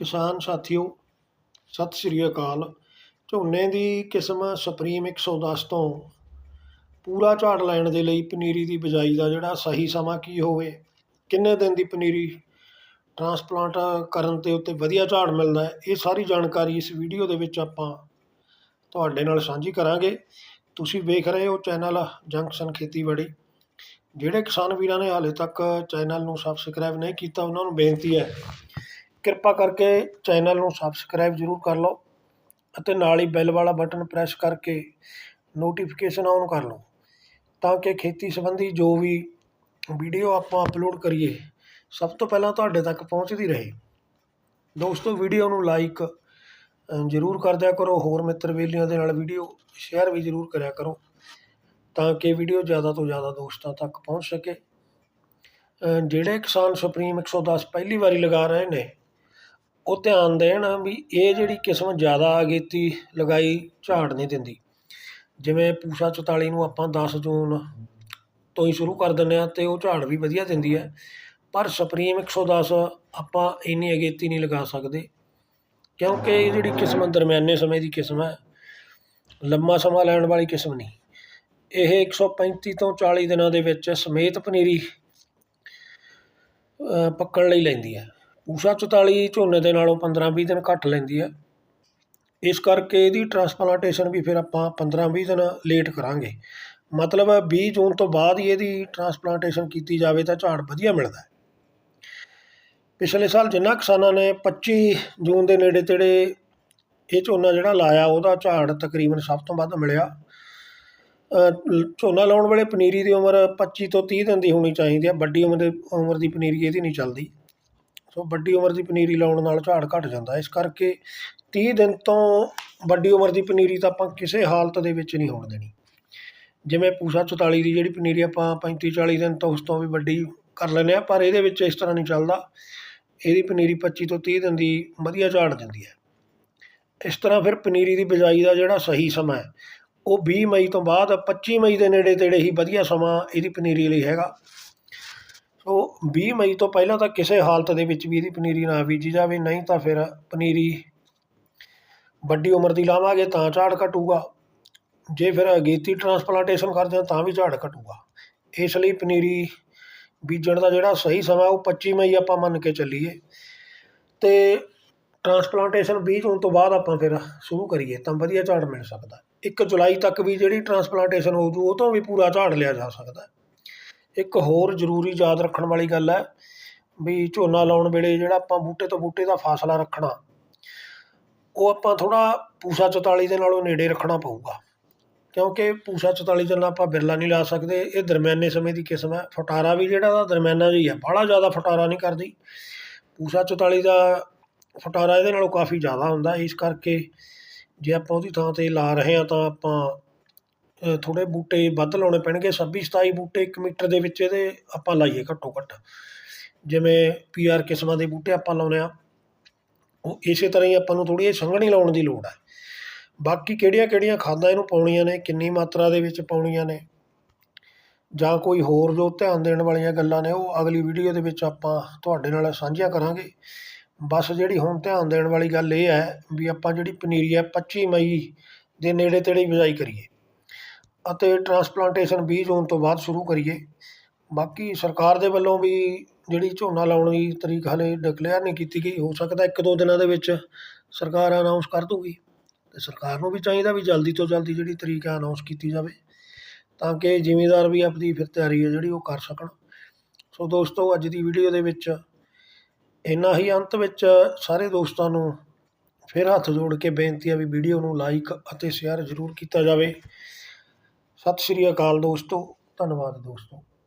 ਕਿਸਾਨ ਸਾਥੀਓ, ਸਤਿ ਸ੍ਰੀ ਅਕਾਲ। ਝੋਨੇ ਦੀ ਕਿਸਮ ਸੁਪਰੀਮ 110 ਤੋਂ ਪੂਰਾ ਝਾੜ ਲੈਣ ਦੇ ਲਈ ਪਨੀਰੀ ਦੀ ਬਿਜਾਈ ਦਾ ਜਿਹੜਾ ਸਹੀ ਸਮਾਂ ਕੀ ਹੋਵੇ, ਕਿੰਨੇ ਦਿਨ ਦੀ ਪਨੀਰੀ ਟਰਾਂਸਪਲਾਂਟ ਕਰਨ 'ਤੇ ਉੱਤੇ ਵਧੀਆ ਝਾੜ ਮਿਲਦਾ ਹੈ, ਇਹ ਸਾਰੀ ਜਾਣਕਾਰੀ ਇਸ ਵੀਡੀਓ ਦੇ ਵਿੱਚ ਆਪਾਂ ਤੁਹਾਡੇ ਨਾਲ ਸਾਂਝੀ ਕਰਾਂਗੇ। ਤੁਸੀਂ ਵੇਖ ਰਹੇ ਹੋ ਚੈਨਲ ਜੰਕਸ਼ਨ ਖੇਤੀਬਾੜੀ, ਜਿਹੜੇ ਕਿਸਾਨ ਵੀਰਾਂ ਨੇ ਹਾਲੇ ਤੱਕ ਚੈਨਲ ਨੂੰ ਸਬਸਕ੍ਰਾਈਬ ਨਹੀਂ ਕੀਤਾ, ਉਹਨਾਂ ਨੂੰ ਬੇਨਤੀ ਹੈ ਕਿਰਪਾ ਕਰਕੇ ਚੈਨਲ ਨੂੰ ਸਬਸਕ੍ਰਾਈਬ ਜ਼ਰੂਰ ਕਰ ਲਓ ਅਤੇ ਨਾਲ ਹੀ ਬੈਲ ਵਾਲਾ ਬਟਨ ਪ੍ਰੈਸ ਕਰਕੇ ਨੋਟੀਫਿਕੇਸ਼ਨ ਔਨ ਕਰ ਲਓ ਤਾਂ ਕਿ ਖੇਤੀ ਸੰਬੰਧੀ ਜੋ ਵੀ ਵੀਡੀਓ ਆਪਾਂ ਅਪਲੋਡ ਕਰੀਏ, ਸਭ ਤੋਂ ਪਹਿਲਾਂ ਤੁਹਾਡੇ ਤੱਕ ਪਹੁੰਚਦੀ ਰਹੇ। ਦੋਸਤੋ ਵੀਡੀਓ ਨੂੰ ਲਾਈਕ ਜ਼ਰੂਰ ਕਰ ਦਿਆ ਕਰੋ। ਹੋਰ ਮਿੱਤਰ ਵੇਲੀਆਂ ਦੇ ਨਾਲ ਵੀਡੀਓ ਸ਼ੇਅਰ ਵੀ ਜ਼ਰੂਰ ਕਰਿਆ ਕਰੋ ਤਾਂ ਕਿ ਵੀਡੀਓ ਜ਼ਿਆਦਾ ਤੋਂ ਜ਼ਿਆਦਾ ਦੋਸਤਾਂ ਤੱਕ ਪਹੁੰਚ ਸਕੇ। ਜਿਹੜੇ ਕਿਸਾਨ ਸੁਪਰੀਮ 110 ਪਹਿਲੀ ਵਾਰੀ ਲਗਾ ਰਹੇ ਨੇ ਉਹ ਧਿਆਨ ਦੇਣ ਵੀ ਇਹ ਜਿਹੜੀ ਕਿਸਮ ਜ਼ਿਆਦਾ ਅਗੇਤੀ ਲਗਾਈ ਝਾੜ ਨਹੀਂ ਦਿੰਦੀ। ਜਿਵੇਂ ਪੂਸਾ 44 ਨੂੰ ਆਪਾਂ 10 ਜੂਨ ਤੋਂ ਹੀ ਸ਼ੁਰੂ ਕਰ ਦਿੰਦੇ ਹਾਂ ਅਤੇ ਉਹ ਝਾੜ ਵੀ ਵਧੀਆ ਦਿੰਦੀ ਹੈ। ਪਰ ਸੁਪਰੀਮ 110 ਆਪਾਂ ਇੰਨੀ ਅਗੇਤੀ ਨਹੀਂ ਲਗਾ ਸਕਦੇ। ਕਿਉਂਕਿ ਇਹ ਜਿਹੜੀ ਕਿਸਮ ਦਰਮਿਆਨੇ ਸਮੇਂ ਦੀ ਕਿਸਮ ਹੈ, ਲੰਮਾ ਸਮਾਂ ਲੈਣ ਵਾਲੀ ਕਿਸਮ ਨਹੀਂ। ਇਹ 135 ਤੋਂ 40 ਦਿਨਾਂ ਦੇ ਵਿੱਚ ਸਮੇਤ ਪਨੀਰੀ ਪੱਕਣ ਲਈ ਲੈਂਦੀ ਹੈ। ਊਸ਼ਾ 44 ਝੋਨੇ ਦੇ ਨਾਲੋਂ 15-20 ਦਿਨ ਘੱਟ ਲੈਂਦੀ ਹੈ। ਇਸ ਕਰਕੇ ਇਹਦੀ ਟਰਾਂਸਪਲਾਂਟੇਸ਼ਨ ਵੀ ਫਿਰ ਆਪਾਂ 15-20 ਦਿਨ ਲੇਟ ਕਰਾਂਗੇ। ਮਤਲਬ 20 ਜੂਨ ਤੋਂ ਬਾਅਦ ਹੀ ਇਹਦੀ ਟਰਾਂਸਪਲਾਂਟੇਸ਼ਨ ਕੀਤੀ ਜਾਵੇ ਤਾਂ ਝਾੜ ਵਧੀਆ ਮਿਲਦਾ ਹੈ। ਪਿਛਲੇ ਸਾਲ ਜਿਨ੍ਹਾਂ ਕਿਸਾਨਾਂ ਨੇ 25 ਜੂਨ ਦੇ ਨੇੜੇ ਤੇੜੇ ਇਹ ਝੋਨਾ ਜਿਹੜਾ ਲਾਇਆ ਉਹਦਾ ਝਾੜ ਤਕਰੀਬਨ ਸਭ ਤੋਂ ਵੱਧ ਮਿਲਿਆ। ਅ, ਝੋਨਾ ਲਾਉਣ ਵੇਲੇ ਪਨੀਰੀ ਦੀ ਉਮਰ 25 ਤੋਂ 30 ਦਿਨ ਦੀ ਹੋਣੀ ਚਾਹੀਦੀ ਹੈ। ਵੱਡੀ ਉਮਰ ਦੇ ਉਮਰ ਦੀ ਪਨੀਰੀ ਇਹਦੀ ਨਹੀਂ ਚੱਲਦੀ। ਸੋ ਵੱਡੀ ਉਮਰ ਦੀ ਪਨੀਰੀ ਲਾਉਣ ਨਾਲ ਝਾੜ ਘਟ ਜਾਂਦਾ। ਇਸ ਕਰਕੇ 30 ਦਿਨ ਤੋਂ ਵੱਡੀ ਉਮਰ ਦੀ ਪਨੀਰੀ ਤਾਂ ਆਪਾਂ ਕਿਸੇ ਹਾਲਤ ਦੇ ਵਿੱਚ ਨਹੀਂ ਹੋਣ ਦੇਣੀ। ਜਿਵੇਂ ਪੂਸਾ 44 ਦੀ ਜਿਹੜੀ ਪਨੀਰੀ ਆਪਾਂ 35 40 ਦਿਨ ਤੋਂ ਉਸ ਤੋਂ ਵੀ ਵੱਡੀ ਕਰ ਲੈਂਦੇ ਆ ਪਰ ਇਹਦੇ ਵਿੱਚ ਇਸ ਤਰ੍ਹਾਂ ਨਹੀਂ ਚੱਲਦਾ। ਇਹਦੀ ਪਨੀਰੀ 25 ਤੋਂ 30 ਦਿਨ ਦੀ ਵਧੀਆ ਝਾੜ ਦਿੰਦੀ ਹੈ। ਇਸ ਤਰ੍ਹਾਂ ਫਿਰ ਪਨੀਰੀ ਦੀ ਬਿਜਾਈ ਦਾ ਜਿਹੜਾ ਸਹੀ ਸਮਾਂ ਹੈ, ਉਹ 20 ਮਈ ਤੋਂ ਬਾਅਦ 25 ਮਈ ਦੇ ਨੇੜੇ ਤੇੜੇ ਹੀ ਵਧੀਆ ਸਮਾਂ ਇਹਦੀ ਪਨੀਰੀ ਲਈ ਹੈਗਾ। ਸੋ ਵੀਹ ਮਈ ਤੋਂ ਪਹਿਲਾਂ ਤਾਂ ਕਿਸੇ ਹਾਲਤ ਦੇ ਵਿੱਚ ਵੀ ਇਹਦੀ ਪਨੀਰੀ ਨਾ ਬੀਜੀ ਜਾਵੇ, ਨਹੀਂ ਤਾਂ ਫਿਰ ਪਨੀਰੀ ਵੱਡੀ ਉਮਰ ਦੀ ਲਾਵਾਂਗੇ ਤਾਂ ਝਾੜ ਘਟੂਗਾ। ਜੇ ਫਿਰ ਅਗੇਤੀ ਟਰਾਂਸਪਲਾਂਟੇਸ਼ਨ ਕਰਦੇ ਹਾਂ ਤਾਂ ਵੀ ਝਾੜ ਘਟੂਗਾ। ਇਸ ਲਈ ਪਨੀਰੀ ਬੀਜਣ ਦਾ ਜਿਹੜਾ ਸਹੀ ਸਮਾਂ ਉਹ 25 ਮਈ ਆਪਾਂ ਮੰਨ ਕੇ ਚੱਲੀਏ। ਤੇ ਟਰਾਂਸਪਲਾਂਟੇਸ਼ਨ 20 ਜੂਨ ਤੋਂ ਬਾਅਦ ਆਪਾਂ ਫਿਰ ਸ਼ੁਰੂ ਕਰੀਏ ਤਾਂ ਵਧੀਆ ਝਾੜ ਮਿਲ ਸਕਦਾ। 1 ਜੁਲਾਈ ਤੱਕ ਵੀ ਜਿਹੜੀ ਟਰਾਂਸਪਲਾਂਟੇਸ਼ਨ ਹੋ ਜੂ ਉਹ ਤੋਂ ਵੀ ਪੂਰਾ ਝਾੜ ਲਿਆ ਜਾ ਸਕਦਾ। ਇੱਕ ਹੋਰ ਜ਼ਰੂਰੀ ਯਾਦ ਰੱਖਣ ਵਾਲੀ ਗੱਲ ਹੈ ਵੀ ਝੋਨਾ ਲਾਉਣ ਵੇਲੇ ਜਿਹੜਾ ਆਪਾਂ ਬੂਟੇ ਤੋਂ ਬੂਟੇ ਦਾ ਫਾਸਲਾ ਰੱਖਣਾ, ਉਹ ਆਪਾਂ ਥੋੜ੍ਹਾ ਪੂਸਾ 44 ਦੇ ਨਾਲੋਂ ਨੇੜੇ ਰੱਖਣਾ ਪਊਗਾ। ਕਿਉਂਕਿ ਪੂਸਾ 44 ਦੇ ਨਾਲ ਆਪਾਂ ਬਿਰਲਾ ਨਹੀਂ ਲਾ ਸਕਦੇ, ਇਹ ਦਰਮਿਆਨੇ ਸਮੇਂ ਦੀ ਕਿਸਮ ਹੈ। ਫਟਾਰਾ ਵੀ ਜਿਹੜਾ ਦਾ ਦਰਮਿਆਨਾ ਜਿਹੀ ਹੈ ਬਾਹਲਾ ਜ਼ਿਆਦਾ ਫਟਾਰਾ ਨਹੀਂ ਕਰਦੀ। ਪੂਸਾ 44 ਦਾ ਫਟਾਰਾ ਇਹਦੇ ਨਾਲੋਂ ਕਾਫੀ ਜ਼ਿਆਦਾ ਹੁੰਦਾ, ਇਸ ਕਰਕੇ ਜੇ ਆਪਾਂ ਉਹਦੀ ਥਾਂ 'ਤੇ ਲਾ ਰਹੇ ਹਾਂ ਤਾਂ ਆਪਾਂ ਥੋੜ੍ਹੇ ਬੂਟੇ ਵੱਧ ਲਾਉਣੇ ਪੈਣਗੇ 26 27 ਬੂਟੇ ਇੱਕ ਮੀਟਰ ਦੇ ਵਿੱਚ ਇਹਦੇ ਆਪਾਂ ਲਾਈਏ ਘੱਟੋ ਘੱਟ। ਜਿਵੇਂ ਪੀ ਆਰ ਕਿਸਮਾਂ ਦੇ ਬੂਟੇ ਆਪਾਂ ਲਾਉਂਦੇ ਹਾਂ, ਉਹ ਇਸੇ ਤਰ੍ਹਾਂ ਹੀ ਆਪਾਂ ਨੂੰ ਥੋੜ੍ਹੀ ਜਿਹੀ ਸੰਘਣੀ ਲਾਉਣ ਦੀ ਲੋੜ ਹੈ। ਬਾਕੀ ਕਿਹੜੀਆਂ ਕਿਹੜੀਆਂ ਖਾਦਾਂ ਇਹਨੂੰ ਪਾਉਣੀਆਂ ਨੇ, ਕਿੰਨੀ ਮਾਤਰਾ ਦੇ ਵਿੱਚ ਪਾਉਣੀਆਂ ਨੇ, ਜਾਂ ਕੋਈ ਹੋਰ ਜੋ ਧਿਆਨ ਦੇਣ ਵਾਲੀਆਂ ਗੱਲਾਂ ਨੇ, ਉਹ ਅਗਲੀ ਵੀਡੀਓ ਦੇ ਵਿੱਚ ਆਪਾਂ ਤੁਹਾਡੇ ਨਾਲ ਸਾਂਝੀਆਂ ਕਰਾਂਗੇ। ਬਸ ਜਿਹੜੀ ਹੁਣ ਧਿਆਨ ਦੇਣ ਵਾਲੀ ਗੱਲ ਇਹ ਹੈ ਵੀ ਆਪਾਂ ਜਿਹੜੀ ਪਨੀਰੀ ਹੈ 25 ਮਈ ਦੇ ਨੇੜੇ ਤੇੜੇ ਬਿਜਾਈ ਕਰੀਏ। ਅਤੇ ਟਰਾਂਸਪਲਾਂਟੇਸ਼ਨ ਵੀਹ ਜੂਨ ਤੋਂ ਬਾਅਦ ਸ਼ੁਰੂ ਕਰੀਏ। ਬਾਕੀ ਸਰਕਾਰ ਦੇ ਵੱਲੋਂ ਵੀ ਜਿਹੜੀ ਝੋਨਾ ਲਾਉਣ ਦੀ ਤਰੀਕ ਹਾਲੇ ਡਿਕਲੇਅਰ ਨਹੀਂ ਕੀਤੀ ਗਈ। ਹੋ ਸਕਦਾ ਇੱਕ ਦੋ ਦਿਨਾਂ ਦੇ ਵਿੱਚ ਸਰਕਾਰ ਅਨਾਊਂਸ ਕਰ ਦੂਗੀ। ਅਤੇ ਸਰਕਾਰ ਨੂੰ ਵੀ ਚਾਹੀਦਾ ਵੀ ਜਲਦੀ ਤੋਂ ਜਲਦੀ ਜਿਹੜੀ ਤਰੀਕ ਹੈ ਅਨਾਊਂਸ ਕੀਤੀ ਜਾਵੇ, ਤਾਂ ਕਿ ਜ਼ਿਮੀਂਦਾਰ ਵੀ ਆਪਣੀ ਫਿਰ ਤਿਆਰੀ ਹੈ ਜਿਹੜੀ ਉਹ ਕਰ ਸਕਣ। ਸੋ ਦੋਸਤੋ, ਅੱਜ ਦੀ ਵੀਡੀਓ ਦੇ ਵਿੱਚ ਇੰਨਾ ਹੀ। ਅੰਤ ਵਿੱਚ ਸਾਰੇ ਦੋਸਤਾਂ ਨੂੰ ਫਿਰ ਹੱਥ ਜੋੜ ਕੇ ਬੇਨਤੀ ਹੈ ਵੀ ਵੀਡੀਓ ਨੂੰ ਲਾਈਕ ਅਤੇ ਸ਼ੇਅਰ ਜ਼ਰੂਰ ਕੀਤਾ ਜਾਵੇ। ਸਤਿ ਸ਼੍ਰੀ ਅਕਾਲ ਦੋਸਤੋ ਧੰਨਵਾਦ ਦੋਸਤੋ।